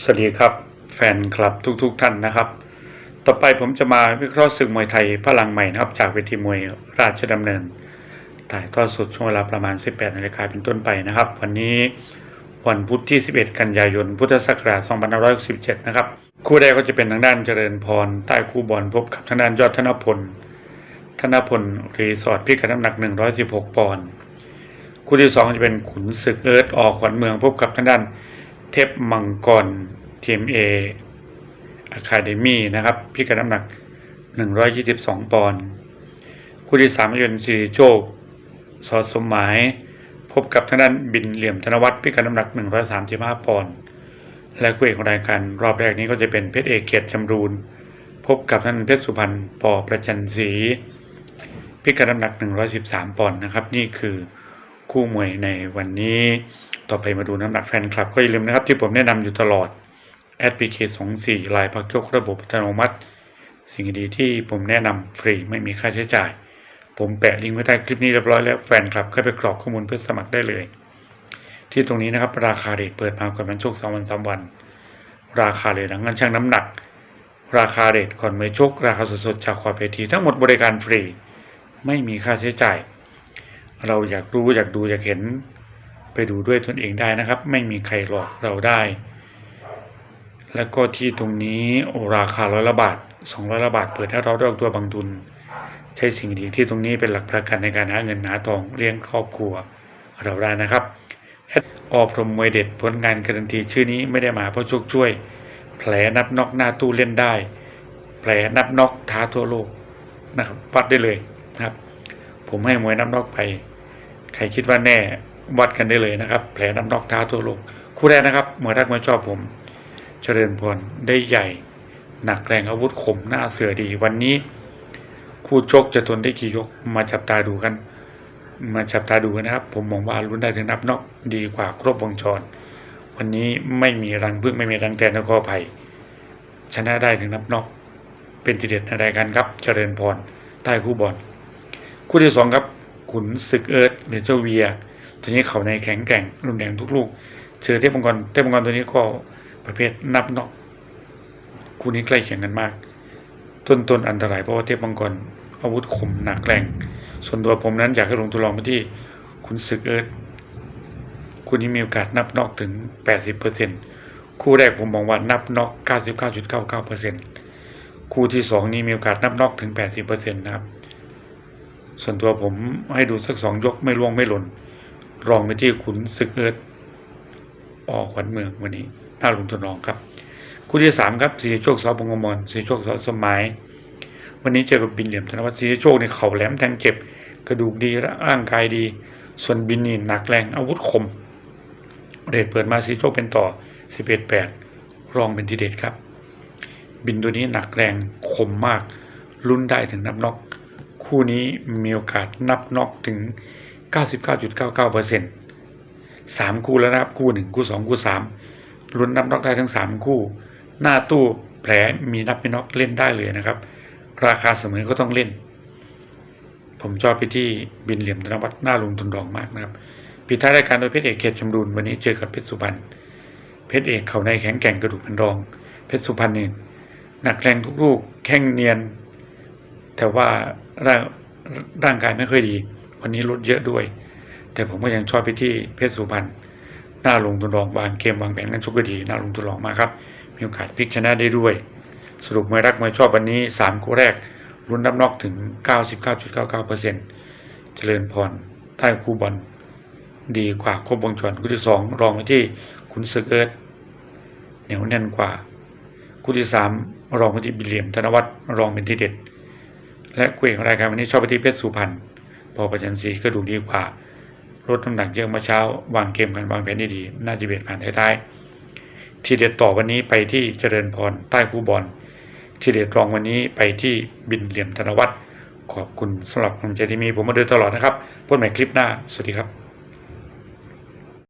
สวัสดีครับ แฟนคลับทุกๆทท่านนะครับ ต่อไปผมจะมาวิเคราะห์ศึกมวยไทยพลังใหม่นะครับ จากเวทีมวยราชดำเนินถ่ายทอดสดช่วงเวลาประมาณ 18นาฬิกาเป็นต้นไปนะครับ วันนี้วันพุธที่ 11 กันยายน พุทธศักราช2567 นะครับ คู่แรกก็จะเป็นทางด้านเจริญพร ใต้คู่บอลพบกับทางด้านยอดธนพล ธนพลรีสอร์ทพิกัดน้ำหนัก 116 ปอนด์ คู่ที่สองจะเป็นขุนศึกเอิร์ธออกขวัญเมืองพบกับทางด้าน เทพมังกรทีมเออะคาเดมี่นะครับ พิกัดน้ำหนัก 122 ปอนด์คู่ที่สามจะเป็นสิริโชคสอสมหมาย พบกับทางด้านบินเหลี่ยมธนวัฒน์พิกัดน้ำหนัก 135 ปอนด์และคู่เอกของรายการรอบแรกนี้ก็จะเป็นเพชรเอกเกียรติจำรูน พบกับท่านเพชรสุพรรณปอประจันศรีพิกัดน้ำหนัก 113 ปอนด์นะครับ นี่คือ คู่มวยในวันนี้ ต่อไปมาดูน้ำหนักแฟนคลับก็อย่าลืมนะครับที่ผมแนะนำอยู่ตลอดแอดพีเคสองสี่ลายพักยกระบบอัตโนมัติ สิ่งดีที่ผมแนะนำฟรีไม่มีค่าใช้จ่าย ผมแปะลิงก์ไว้ใต้คลิปนี้เรียบร้อยแล้วแฟนคลับเข้าไปกรอกข้อมูลเพื่อสมัครได้เลย ที่ตรงนี้นะครับราคาเรทเปิดมาก่อนมันโชคสองวันสามวัน ราคาเรทหลังการชั่งน้ำหนัก ราคาเรทก่อนมือชก ราคาสดๆจากขอบเวทีทั้งหมดบริการฟรี ไม่มีค่าใช้จ่าย เราอยากรู้อยากดูอยากเห็นไปดูด้วยตนเองได้นะครับ ไม่มีใครหลอกเราได้ แล้วก็ที่ตรงนี้โอราคาร้อยละบาทสองร้อยละบาทเปิดให้เราได้ออกตัวบางทุน ใช้สิ่งดีที่ตรงนี้เป็นหลักประกันในการหาเงินหาทองเลี้ยงครอบครัวเราได้นะครับออพรหมมวยเด็ดผลงานการันตีชื่อนี้ไม่ได้มาเพราะโชคช่วย แผลนับนอกหน้าตู้เล่นได้ แผลนับนอกท้าทั่วโลกนะครับวัดได้เลยนะครับ ผมให้มวยนับนอกไป ใครคิดว่าแน่วัดกันได้เลยนะครับ แผลน้ำนอกเท้าทั่วโลกคู่แรกนะครับเมวยรักมวยชอบผม เจริญพรได้ใหญ่ หนักแรงอาวุธคมหน้าเสือดี วันนี้ คู่ชกจะทนได้กี่ยกมาจับตาดูกัน มาจับตาดูกันนะครับ ผมมองว่าลุ้นได้ถึงนับนอกดีกว่าครบวงจรวันนี้ไม่มีรังพึ่งไม่มีรังแตนและข้อภัยชนะได้ถึงนับนอกเป็นทีเด็ดในรายการครับ เจริญพรใต้คู่บอลคู่ที่สองครับ ขุนศึกเอิร์ธหรือเจ้าเวีย ตัวนี้เขาในแข็งแกร่งรุนแรงทุกลูก เจอเทพมังกรเทพมังกรตัวนี้ก็ประเภทนับนอกคู่นี้ใกล้เคียงกันมาก ต้นต้นอันตรายเพราะว่าเทพมังกรอาวุธคมหนักแรง ส่วนตัวผมนั้นอยากให้ลงทดลองไปที่ขุนศึกเอิร์ธคู่นี้มีโอกาสนับนอกถึง 80%คู่แรกผมมองว่านับนอก 99.99%คู่ที่สองนี้มีโอกาสนับนอกถึง 80%นะครับ ส่วนตัวผมให้ดูสักสองยกไม่ล่วงไม่หล่น รองไปที่ขุนศึกเอิร์ดออขวัญเมืองวันนี้น่าลงทุนรองครับ คู่ที่สามครับสีโชคสอบงกมลสีโชคสอสมัย วันนี้เจอกับบินเหลี่ยมธนวัฒน์สีโชคในเข่าแหลมแทงเจ็บ กระดูกดีร่างกายดี ส่วนบินนี่หนักแรงอาวุธคมเรทเปิดมาสีโชคเป็นต่อ11 8รองเป็นทีเด็ดครับ บินตัวนี้หนักแรงคมมากลุ้นได้ถึงนับน็อก คู่นี้มีโอกาสนับน็อกถึง 99.99%สามคู่แล้วนะครับคู่หนึ่งคู่สองคู่สามลุ้นนับน็อกได้ทั้งสามคู่ หน้าตู้แผลมีนับไม่น็อกเล่นได้เลยนะครับ ราคาเสมอก็ต้องเล่น ผมชอบไปที่บินเหลี่ยมธนวัฒน์หน้าลงทุนรองมากนะครับปิดท้ายรายการโดยเพชรเอกเขตชมรูนวันนี้เจอกับเพชรสุพรรณเพชรเอกเขาในแข็งแกร่งกระดูกเป็นรอง เพชรสุพรรณนี่หนักแรงทุกลูกแข้งเนียน แต่ว่าร่างร่างกายไม่ค่อยดี วันนี้ลดเยอะด้วย แต่ผมก็ยังชอบไปที่เพชรสุพรรณหน้าลงทุนรองวางเกมวางแผนกันชกก็ดีหน้าลงทุนรองมาครับ มีโอกาสพลิกชนะได้ด้วย สรุปมวยรักมวยชอบวันนี้สามคู่แรกลุ้นนับนอกถึง 99.99%เจริญพรใต้คู่บอลดีกว่าครบวงจรคู่ที่สองรองไปที่ขุนศึกเอิร์ธเหนียวแน่นกว่าคู่ที่สามรองไปที่บิลเลียมธนวัฒน์รองเป็นที่เด็ด และคู่เอกของรายการวันนี้ชอบไปที่เพชรสุพรรณพอประจันศรีก็ดูดีกว่าลดน้ำหนักเยอะเมื่อเช้า วางเกมกันวางแผนได้ดีน่าจะเบียดผ่านท้ายๆทีเด็ดต่อวันนี้ไปที่เจริญพรใต้คู่บอลทีเด็ดรองวันนี้ไปที่บินเหลี่ยมธนวัฒน์ขอบคุณสำหรับความใจที่มีผมมาดูตลอดนะครับพบใหม่คลิปหน้า สวัสดีครับ